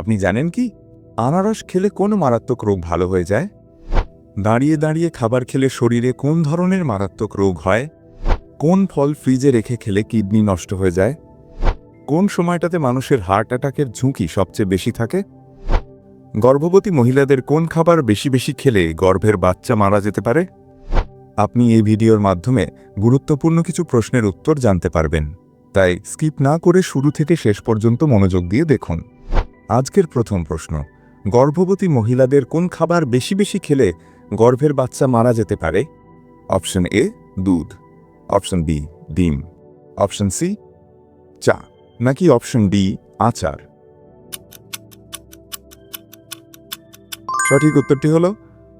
আপনি জানেন কি? আনারস খেলে কোন মারাত্মক রোগ ভালো হয়ে যায়? দাঁড়িয়ে দাঁড়িয়ে খাবার খেলে শরীরে কোন ধরনের মারাত্মক রোগ হয়? কোন ফল ফ্রিজে রেখে খেলে কিডনি নষ্ট হয়ে যায়? কোন সময়টাতে মানুষের হার্ট অ্যাটাকের ঝুঁকি সবচেয়ে বেশি থাকে? গর্ভবতী মহিলাদের কোন খাবার বেশি বেশি খেলে গর্ভের বাচ্চা মারা যেতে পারে? আপনি এই ভিডিওর মাধ্যমে গুরুত্বপূর্ণ কিছু প্রশ্নের উত্তর জানতে পারবেন। তাই স্কিপ না করে শুরু থেকে শেষ পর্যন্ত মনোযোগ দিয়ে দেখুন। আজকের প্রথম প্রশ্ন, গর্ভবতী মহিলাদের কোন খাবার বেশি বেশি খেলে গর্ভের বাচ্চা মারা যেতে পারে? অপশন এ, দুধ। অপশন বি, ডিম। অপশন সি, চা, নাকি অপশন ডি, আচার? সঠিক উত্তরটি হল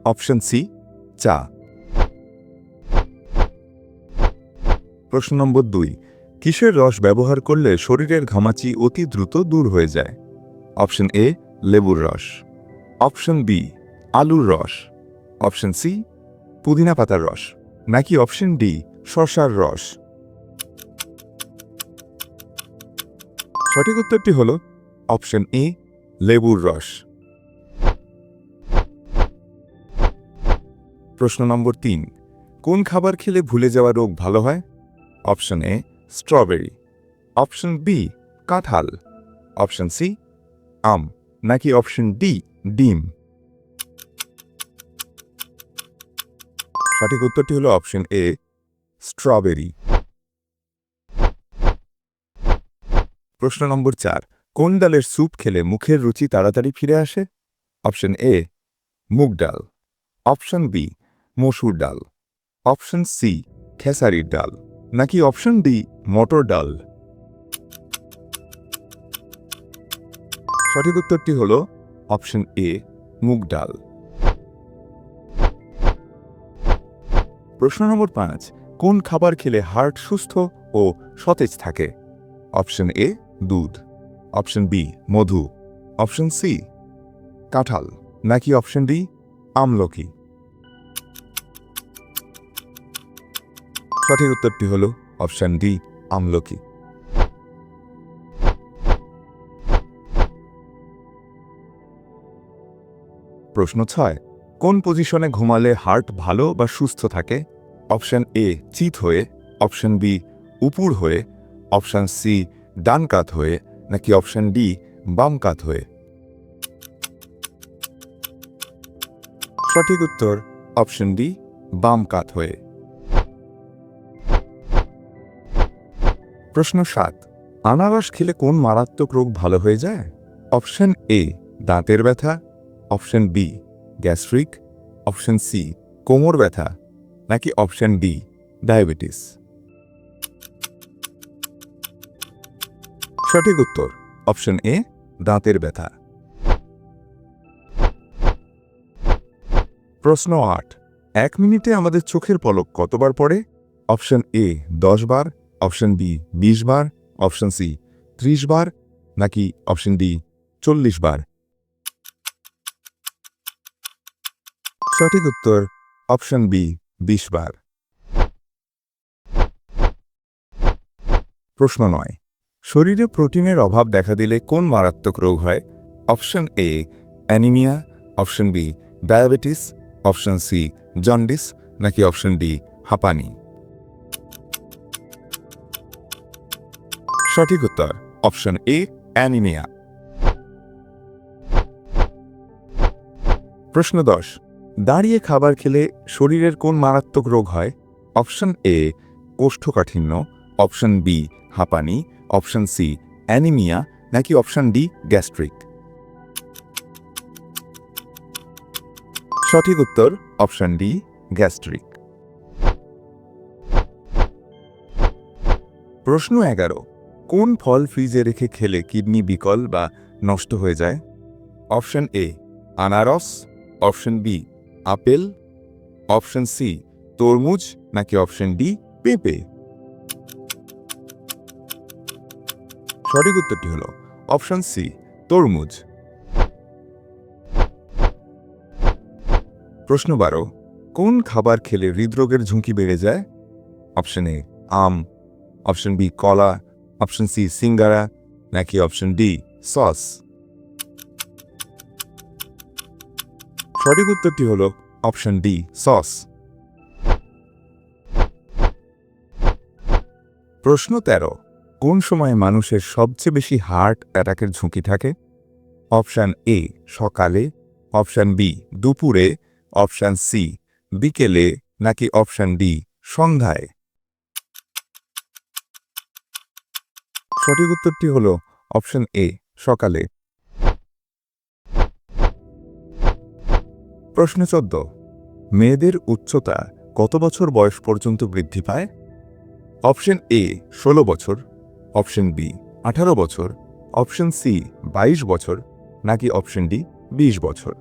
অপশন সি, চা। প্রশ্ন নম্বর দুই, কিসের রস ব্যবহার করলে শরীরের ঘামাচি অতি দ্রুত দূর হয়ে যায়? অপশন এ, লেবুর রস। অপশন বি, আলুর রস। অপশন সি, পুদিনা পাতার রস। নাকি অপশন ডি শশার রস। সঠিক উত্তরটি হল অপশন এ, লেবুর রস। প্রশ্ন নম্বর তিন, কোন খাবার খেলে ভুলে যাওয়া রোগ ভালো হয়? Option A, strawberry. Option B, কাঁঠাল। অপশন সি আম, নাকি অপশন ডি ডিম? সঠিক উত্তরটি হলো অপশন এ স্ট্রবেরি প্রশ্ন নম্বর চার, কোন ডালের স্যুপ খেলে মুখের রুচি তাড়াতাড়ি ফিরে আসে? অপশন এ মুগ ডাল। অপশন বি মসুর ডাল। অপশন সি খেসারির ডাল। নাকি অপশন ডি মটর ডাল? সঠিক উত্তরটি হল অপশন এ, মুগ ডাল। প্রশ্ন নম্বর পাঁচ, কোন খাবার খেলে হার্ট সুস্থ ও সতেজ থাকে? অপশন এ, দুধ। অপশন বি, মধু। অপশন সি, কাঁঠাল। নাকি অপশন ডি, আমলকি। সঠিক উত্তরটি হল অপশন ডি, আমলকি। প্রশ্ন ছয়, কোন পজিশনে ঘুমালে হার্ট ভালো বা সুস্থ থাকে? অপশন এ চিত হয়ে। অপশন বি উপুর হয়ে। অপশন সি ডান কাত হয়ে। নাকি অপশন ডি বাম কাত হয়ে? সঠিক উত্তর অপশন ডি বাম কাত হয়ে। প্রশ্ন সাত, আনারস খেলে কোন মারাত্মক রোগ ভালো হয়ে যায়? অপশন এ দাঁতের ব্যথা। Option B, gastric. Option C, কোমর ব্যথা, নাকি অপশন ডি, ডায়াবেটিস। সঠিক উত্তর, অপশন এ, দাঁতের ব্যথা। প্রশ্ন আট, এক মিনিটে আমাদের চোখের পলক কতবার পড়ে? অপশন এ, দশ বার। অপশন বি, বিশ বার। অপশন সি, ত্রিশ বার। নাকি অপশন ডি, চল্লিশ বার। সঠিক উত্তর, অপশন বি, বিশ বার। প্রশ্ন নয়। শরীরে প্রোটিনের অভাব দেখা দিলে কোন মারাত্মক রোগ হয়? Option A, anaemia. Option B, diabetes. Option C, jaundice. নাকি অপশন ডি, হাঁপানি। সঠিক উত্তর, অপশন এ, অ্যানিমিয়া। প্রশ্ন দশ। দাঁড়িয়ে খাবার খেলে শরীরের কোন মারাত্মক রোগ হয়? অপশন এ, কোষ্ঠকাঠিন্য, অপশন বি, হাঁপানি, অপশন সি, অ্যানিমিয়া, নাকি অপশন ডি, গ্যাস্ট্রিক? সঠিক উত্তর, অপশন ডি, গ্যাস্ট্রিক। প্রশ্ন এগারো, কোন ফল ফ্রিজে রেখে খেলে কিডনি বিকল বা নষ্ট হয়ে যায়? অপশন এ, আনারস, option B apple, option C, তরমুজ, নাকি অপশন ডি, পেঁপে? সঠিক উত্তরটি হল অপশন সি, তরমুজ। প্রশ্ন বারো, কোন খাবার খেলে হৃদরোগের ঝুঁকি বেড়ে যায়? অপশন এ, আম। অপশন বি, কলা। অপশন সি, সিঙ্গারা। নাকি অপশন ডি, সস? সঠিক উত্তরটি হল অপশন ডি, সস। প্রশ্ন তেরো, কোন সময়ে মানুষের সবচেয়ে বেশি হার্ট অ্যাটাকের ঝুঁকি থাকে? অপশান এ, সকালে। অপশান বি, দুপুরে। অপশান সি, বিকেলে। নাকি অপশান ডি, সন্ধ্যায়? সঠিক উত্তরটি হল অপশন এ, সকালে। প্রশ্ন চোদ্দ। মেয়েদের উচ্চতা কত বছর বয়স পর্যন্ত বৃদ্ধি পায়? অপশন এ ষোলো বছর। অপশন বি আঠারো বছর। অপশন সি বাইশ বছর। নাকি অপশন ডি বিশ বছর?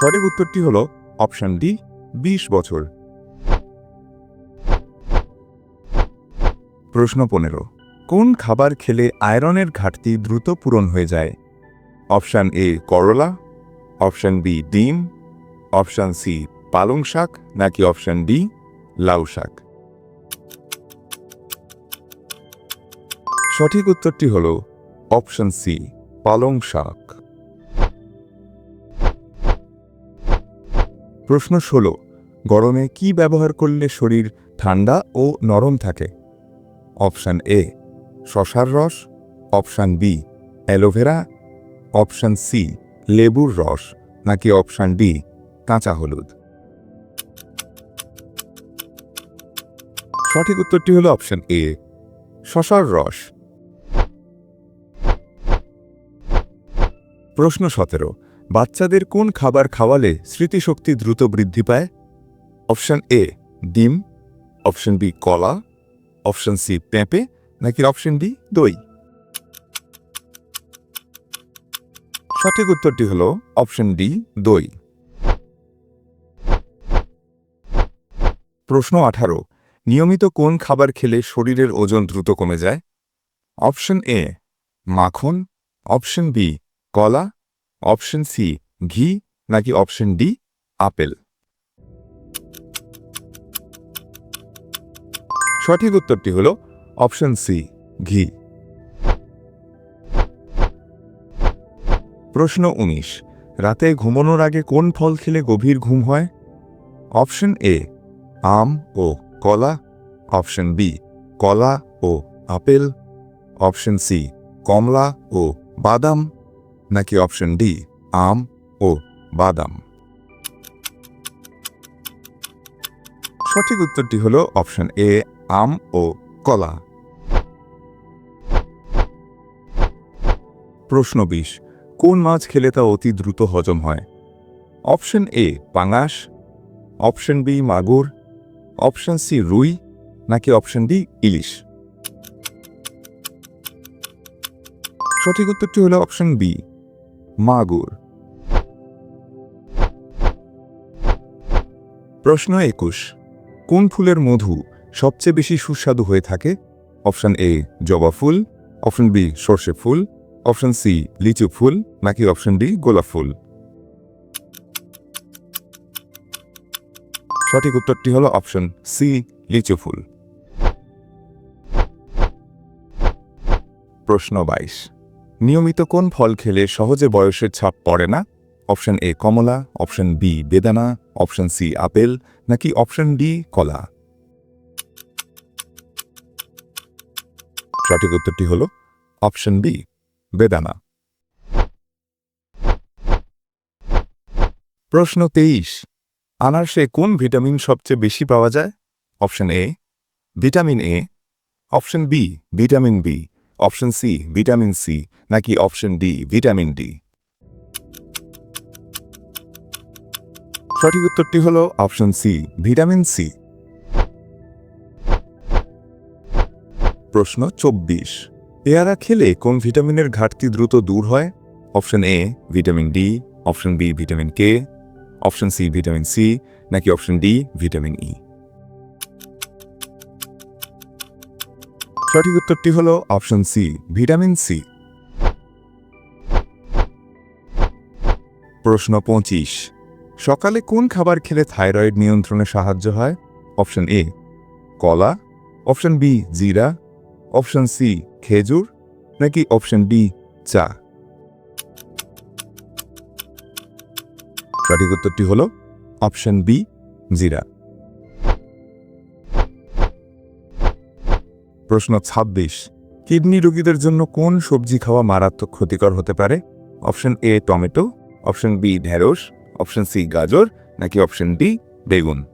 সঠিক উত্তরটি হল অপশন ডি বিশ বছর। প্রশ্ন পনেরো। কোন খাবার খেলে আয়রনের ঘাটতি দ্রুত পূরণ হয়ে যায়? অপশান এ করলা, অপশান বি ডিম, অপশান সি পালং শাক, নাকি অপশান ডি লাউ শাক? সঠিক উত্তরটি হল অপশন সি পালং শাক। প্রশ্ন ষোলো, গরমে কি ব্যবহার করলে শরীর ঠান্ডা ও নরম থাকে? অপশান এ, শশার রস, option B, aloe vera option C, লেবুর রস, নাকি অপশান ডি, কাঁচা হলুদ? সঠিক উত্তরটি হলো অপশান এ, শশার রস। প্রশ্ন সতেরো, বাচ্চাদের কোন খাবার খাওয়ালে স্মৃতিশক্তি দ্রুত বৃদ্ধি পায়? অপশান এ, ডিম। অপশান বি, কলা। অপশান সি, পেঁপে। নাকি অপশান ডি, দই? সঠিক উত্তরটি হল অপশন ডি, দই। প্রশ্ন আঠারো, নিয়মিত কোন খাবার খেলে শরীরের ওজন দ্রুত কমে যায়? অপশন এ, মাখন। অপশন বি, কলা। অপশন সি, ঘি নাকি অপশন ডি, আপেল। সঠিক উত্তরটি হল অপশন সি, ঘি। প্রশ্ন উনিশ, রাতে ঘুমানোর আগে কোন ফল খেলে গভীর ঘুম হয়? অপশন এ, আম ও কলা। অপশন বি, কলা ও আপেল। অপশন সি, কমলা ও বাদাম। নাকি অপশন ডি, আম ও বাদাম? সঠিক উত্তরটি হল অপশন এ, আম ও কলা। প্রশ্ন বিশ কোন মাছ খেলে তা অতি দ্রুত হজম হয়? অপশন এ, পাঙাশ, অপশন বি, মাগুর, অপশন সি, রুই, নাকি অপশন ডি, ইলিশ? সঠিক উত্তরটি হল অপশন বি, মাগুর। প্রশ্ন একুশ, কোন ফুলের মধু সবচেয়ে বেশি সুস্বাদু হয়ে থাকে? অপশন এ, জবা ফুল, অপশন বি, সর্ষে ফুল অপশন সি, লিচু ফুল, নাকি অপশন ডি, গোলাপ ফুল? সঠিক উত্তরটি হল অপশন সি, লিচু ফুল। প্রশ্ন বাইশ। নিয়মিত কোন ফল খেলে সহজে বয়সের ছাপ পড়ে না? অপশন এ, কমলা, অপশন বি, বেদানা, অপশন সি, আপেল, নাকি অপশন ডি, কলা? সঠিক উত্তরটি হল অপশন বি। বেদানা। প্রশ্ন তেইশ, আনারসে কোন ভিটামিন সবচেয়ে বেশি পাওয়া যায়? Option A, vitamin A. Option B, vitamin B. Option C, vitamin C. নাকি অপশন ডি, ভিটামিন ডি? সঠিক উত্তরটি হল অপশন সি, ভিটামিন সি। প্রশ্ন চব্বিশ পেয়ারা খেলে কোন ভিটামিনের ঘাটতি দ্রুত দূর হয়? Option A vitamin D option B vitamin K option C vitamin C নাকি অপশন ডি ভিটামিন ই সঠিক উত্তরটি হল অপশন সি ভিটামিন সি প্রশ্ন পঁচিশ। সকালে কোন খাবার খেলে থাইরয়েড নিয়ন্ত্রণে সাহায্য হয়? অপশন এ কলা। অপশন বি জিরা। অপশন সি, খেজুর, নাকি অপশন ডি, চা? সঠিক উত্তরটি হল অপশন বি, জিরা। প্রশ্ন ২৬ কিডনি রোগীদের জন্য কোন সবজি খাওয়া মারাত্মক ক্ষতিকর হতে পারে? Option A, tomato, option B, ঢেঁড়স, অপশন সি, গাজর, নাকি অপশন ডি, বেগুন?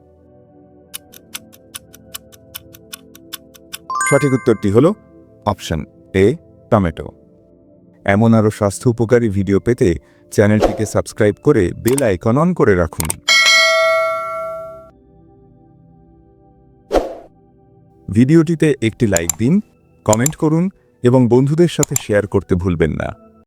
সঠিক উত্তরটি হল অপশন এ, টমেটো। এমন আরও স্বাস্থ্য উপকারী ভিডিও পেতে চ্যানেলটিকে সাবস্ক্রাইব করে বেল আইকন অন করে রাখুন। ভিডিওটিতে একটি লাইক দিন, কমেন্ট করুন এবং বন্ধুদের সাথে শেয়ার করতে ভুলবেন না।